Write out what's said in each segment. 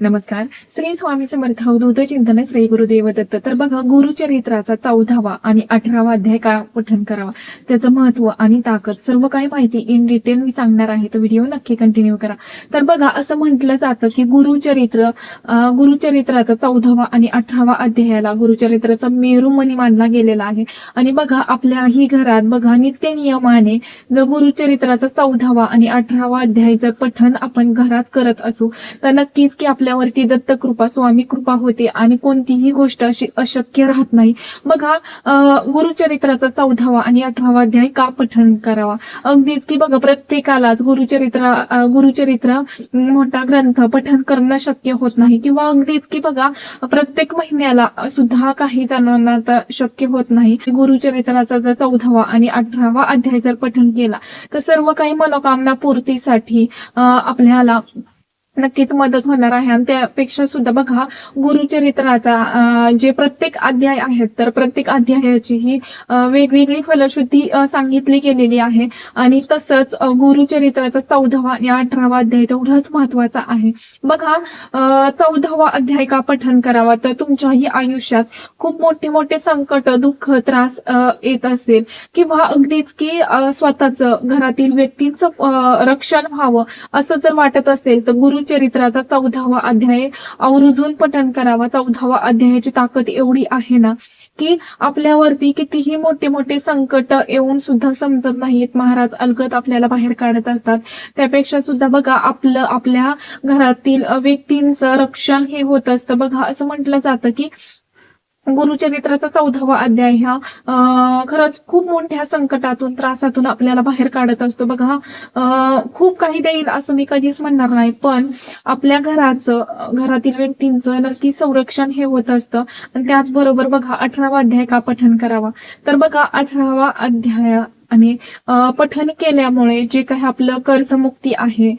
नमस्कार. श्री स्वामी समर्थ अवधूत चिंतन श्री गुरुदेव दत्त. तर बघा गुरुचरित्राचा चौदावा आणि अठरावा अध्याय का पठन करावा? त्याचं महत्त्व आणि ताकद सर्व काही माहिती इन डिटेल मी सांगणार आहे. तर व्हिडिओ नक्की कंटिन्यू करा. तर बघा असं म्हटलं जातं की गुरुचरित्र गुरुचरित्राचा चौदावा आणि अठरावा अध्यायाला गुरुचरित्राचा मेरुमणी मानला गेलेला आहे. आणि बघा आपल्याही घरात बघा नित्य नियमाने जर गुरुचरित्राचा चौदावा आणि अठरावा अध्याय जर पठन आपण घरात करत असू तर नक्कीच की आपल्या आपल्यावरती दत्त कृपा स्वामी कृपा होते आणि कोणतीही गोष्ट अशी अशक्य राहत नाही. बघा अं, गुरुचरित्राचा चौदावा आणि अठरावा अध्याय का पठण करावा? अगदीच की बघा प्रत्येकालाच गुरुचरित्र गुरुचरित्र मोठा ग्रंथ पठण करणं शक्य होत नाही. किंवा अगदीच की बघा प्रत्येक महिन्याला सुद्धा काही जणांना आता शक्य होत नाही. गुरुचरित्राचा जर चौदावा आणि अठरावा अध्याय जर पठण केला तर सर्व काही मनोकामना पूर्तीसाठी आपल्याला नक्कीच मदत होणार आहे. आणि त्यापेक्षा सुद्धा बघा गुरुचरित्राचा जे प्रत्येक अध्याय आहेत तर प्रत्येक अध्यायाची ही वेगवेगळी फलश्रुती सांगितली गेलेली आहे. आणि तसंच गुरुचरित्राचा चौदावा आणि अठरावा अध्याय तेवढाच महत्त्वाचा आहे. बघा चौदावा अध्याय का पठन करावा? तर तुमच्याही आयुष्यात खूप मोठे मोठे संकट दुःख त्रास येत असेल. किंवा अगदीच की स्वतःच घरातील व्यक्तींचं रक्षण व्हावं असं जर वाटत असेल तर गुरु चरित्राचा चौदावा अध्याय आवर्जून पठन करावा. चौदावा अध्यायाची ताकद एवढी आहे ना की आपल्यावरती कितीही मोठे मोठे संकट येऊन सुद्धा समजत नाहीत. महाराज अलगत आपल्याला बाहेर काढत असतात. त्यापेक्षा सुद्धा बघा आपलं आपल्या घरातील व्यक्तींचं रक्षण हे होत असतं. बघा असं म्हटलं जातं की गुरुचरित्राचा चौदावा अध्याय ह्या खरंच खूप मोठ्या संकटातून त्रासातून आपल्याला बाहेर काढत असतो. बघा खूप काही देईल असं मी कधीच म्हणणार नाही पण आपल्या घराचं घरातील व्यक्तींचं नक्की संरक्षण हे होत असतं. आणि त्याचबरोबर बघा अठरावा अध्याय का पठन करावा? तर बघा अठरावा अध्याय आणि पठन केल्यामुळे जे काही आपलं कर्जमुक्ती आहे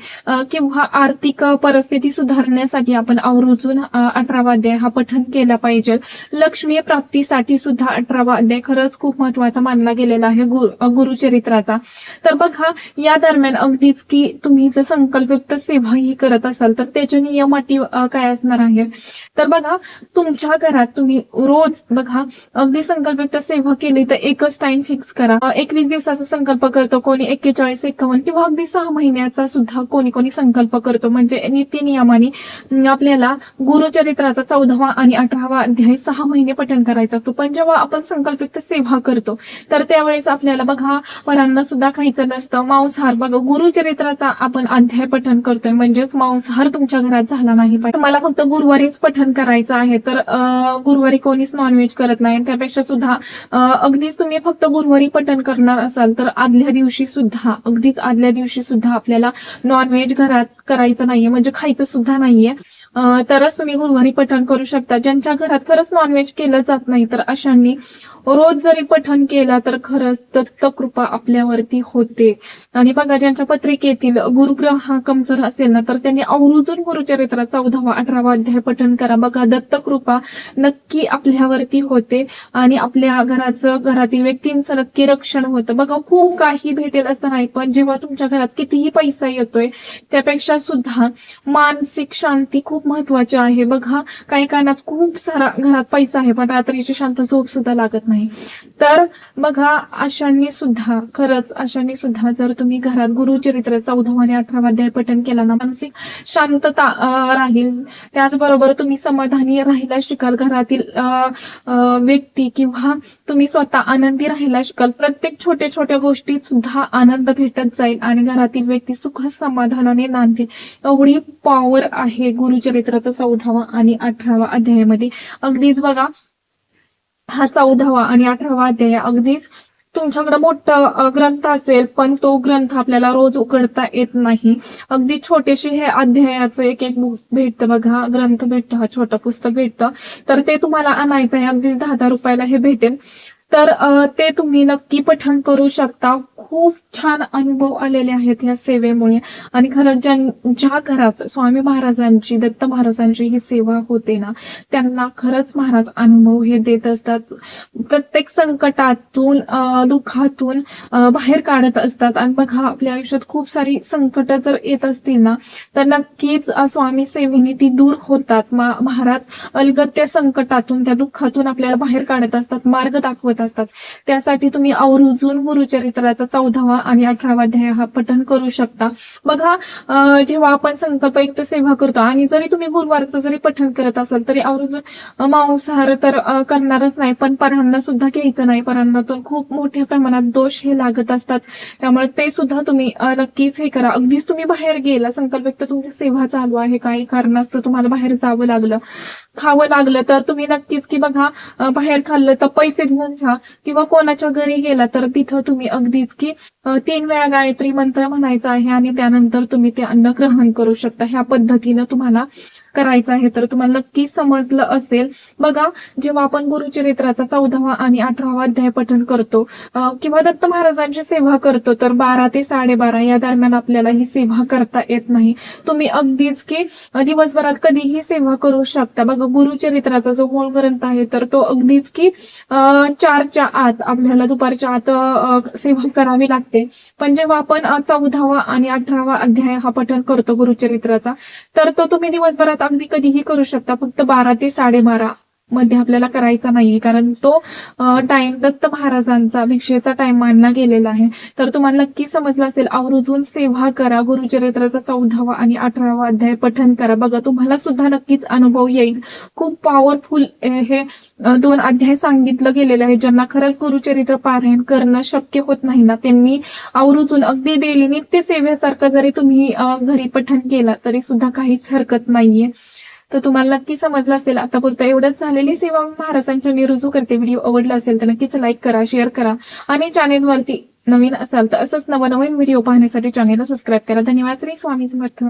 किंवा आर्थिक परिस्थिती सुधारण्यासाठी आपण आवर्जून अं, अठरावा अध्याय हा पठन केला पाहिजे. लक्ष्मी प्राप्तीसाठी सुद्धा अठरावा अध्याय खरंच खूप महत्त्वाचा मानला गेलेला आहे गुरु गुरुचरित्राचा. तर बघा या दरम्यान अगदीच की तुम्ही जर संकल्पयुक्त सेवा ही करत असाल तर त्याच्या नियम अटी काय असणार आहे तर बघा तुमच्या घरात तुम्ही रोज बघा अगदी संकल्पयुक्त सेवा केली तर एकच टाइम फिक्स करा. अं, एकवीस दिवसाचा संकल्प करतो कोणी एक्केचाळीस एक्कावन्न किंवा अगदी सहा महिन्याचा सुद्धा कोणी कोणी संकल्प करतो. म्हणजे नीती नियमाने आपल्याला गुरुचरित्राचा चौदावा आणि अठरावा अध्याय सहा महिने पठण करायचा असतो. पण जेव्हा आपण संकल्पित सेवा करतो तर त्यावेळेस आपल्याला बघा वरांना सुद्धा खायचं नसतं. मांसाहार बघा गुरुचरित्राचा आपण अध्याय पठण करतोय. म्हणजेच मांसाहार तुमच्या घरात झाला नाही पाहिजे. मला फक्त गुरुवारीच पठण करायचं आहे. तर अं, गुरुवारी कोणीच नॉनव्हेज करत नाही. त्यापेक्षा सुद्धा अगदीच तुम्ही फक्त गुरुवारी पठण करणार असाल तर आदल्या दिवशी सुद्धा अगदीच आदल्या दिवशी सुद्धा आपल्याला नॉनव्हेज घरात करायचं नाहीये म्हणजे खायचं सुद्धा नाहीये. तरच तुम्ही गुरुवारी पठण करू शकता. ज्यांच्या घरात खरंच नॉनव्हेज केलं जात नाही तर अशांनी रोज जरी पठण केला तर खरंच दत्त कृपा आपल्यावरती होते. आणि बघा ज्यांच्या पत्रिकेतील गुरुग्रह हा कमजोर असेल ना तर त्यांनी अवरुजून गुरुचरित्रा चौदावा अठरावा अध्याय पठण करा. बघा दत्त कृपा नक्की आपल्यावरती होते. आणि आपल्या घराचं घरातील व्यक्तींचं नक्की रक्षण होतं. बघा खूप काही भेटेल असं नाही पण जेव्हा तुमच्या घरात कितीही पैसा येतोय त्यापेक्षा सुद्धा मानसिक शांती खूप महत्वाची आहे. बघा काही कारणात खूप सारा घरात पैसा आहे पण रात्रीची शांत झोप सुद्धा लागत नाही. तर बघा अशांनी सुद्धा खरंच अशांनी सुद्धा जर तुम्ही घरात गुरुचरित्र चौदावा आणि अठरावा अध्याय पठण केला ना मानसिक शांतता राहील. त्याचबरोबर तुम्ही समाधानी राहायला शिकाल घरातील व्यक्ती किंवा तुम्ही स्वतः आनंदी राहायला शिकाल प्रत्येक छोटे छोट्या छोट्या गोष्टीत सुद्धा आनंद भेटत जाईल आणि घरातील व्यक्ती सुख समाधानाने नांदेल एवढी पॉवर आहे गुरुचरित्राचा चौदावा आणि अठरावा अध्यायामध्ये. अगदीच बघा हा चौदावा आणि अठरावा अध्याय अगदीच तुमच्याकडे मोठा ग्रंथ असेल पण तो ग्रंथ आपल्याला रोज उघडता येत नाही. अगदी छोटेसे हे अध्यायाचं एक एक बुक भेटतं बघा ग्रंथ भेटतं हा छोटं पुस्तक भेटतं. तर ते तुम्हाला आणायचं आहे अगदी दहा दहा रुपयाला हे भेटेल. तर ते तुम्ही नक्की पठण करू शकता. खूप छान अनुभव आलेले आहेत या सेवेमुळे. आणि खरंच ज्या ज्या घरात स्वामी महाराजांची दत्त महाराजांची ही सेवा होते ना त्यांना खरंच महाराज अनुभव हे देत असतात. प्रत्येक संकटातून दुःखातून बाहेर काढत असतात. आणि बघा आपल्या आयुष्यात खूप सारी संकट जर येत असतील ना तर नक्कीच स्वामी सेवेने ती दूर होतात. महाराज अलगत त्या संकटातून त्या दुःखातून आपल्याला बाहेर काढत असतात. मार्ग दाखवत असतात. त्यासाठी तुम्ही आवर्जून गुरुचरित्राचा चौदावा आणि अठरावा अध्याय हा पठन करू शकता. बघा जेव्हा आपण संकल्पयुक्त सेवा करतो आणि जरी तुम्ही गुरुवारचं जरी पठण करत असाल तरी आवर्जून मांसाहार तर करणारच नाही पण परांना सुद्धा घ्यायचं नाही. परांनातून खूप मोठ्या प्रमाणात दोष हे लागत असतात. त्यामुळे ते सुद्धा तुम्ही नक्कीच हे करा. अगदीच तुम्ही बाहेर गेला संकल्पयुक्त तुमची सेवा चालू आहे काही कारणास्तव तुम्हाला बाहेर जावं लागलं खावं लागलं तर तुम्ही नक्कीच की बघा बाहेर खाल्लं तर पैसे घेऊन घ्या. किंवा कोणाच्या घरी गेला तर तिथं तुम्ही अगदीच की तीन वेळा गायत्री मंत्र म्हणायचा आहे आणि त्यानंतर तुम्ही ते अन्न ग्रहण करू शकता. ह्या पद्धतीनं तुम्हाला करायचं आहे. तर तुम्हाला नक्की समजलं असेल. बघा जेव्हा आपण गुरुचरित्राचा चौदावा आणि अठरावा अध्याय पठण करतो किंवा दत्त महाराजांची सेवा करतो तर बारा ते साडेबारा या दरम्यान आपल्याला ही सेवा करता येत नाही. तुम्ही अगदीच की दिवसभरात कधीही सेवा करू शकता. बघा गुरुचरित्राचा जो मूळ ग्रंथ आहे तर तो अगदीच की चार दुपारच्या आत आपल्याला दुपारच्या आत सेवा करावी लागते. पण जेव्हा आपण चौदावा आणि अठरावा अध्याय हा पठण करतो गुरुचरित्राचा तर तो तुम्ही दिवसभरात अगदी कधीही करू शकता. फक्त बारा ते साडेबारा मध्ये आपल्याला करायचा नाहीये. कारण तो टाइम दत्त महाराजांचा भिक्षेचा टाइम मानला गेलेला आहे. तर तुम्हाला नक्की समजलं असेल आवर्जून सेवा करा गुरुचरित्राचा चौदावा आणि अठरावा अध्याय पठन करा. बघा तुम्हाला सुद्धा नक्कीच अनुभव येईल. खूप पॉवरफुल हे दोन अध्याय सांगितलं गेलेलं आहे ज्यांना खरंच गुरुचरित्र पारायण करणं शक्य होत नाही ना. त्यांनी आवर्जून अगदी डेली नित्य सेवेसारखं जरी तुम्ही घरी पठन केला तरी सुद्धा काहीच हरकत नाहीये. तर तुम्हाला नक्की समजलं असेल. आतापुरतं एवढंच झालेली सेवा महाराजांच्या मी रुजू करते. व्हिडिओ आवडला असेल तर नक्कीच लाईक करा शेअर करा. आणि चॅनेलवरती नवीन असाल तर असंच नवनवीन व्हिडिओ पाहण्यासाठी चॅनेलला सबस्क्राईब करा. धन्यवाद श्री स्वामी समर्थ.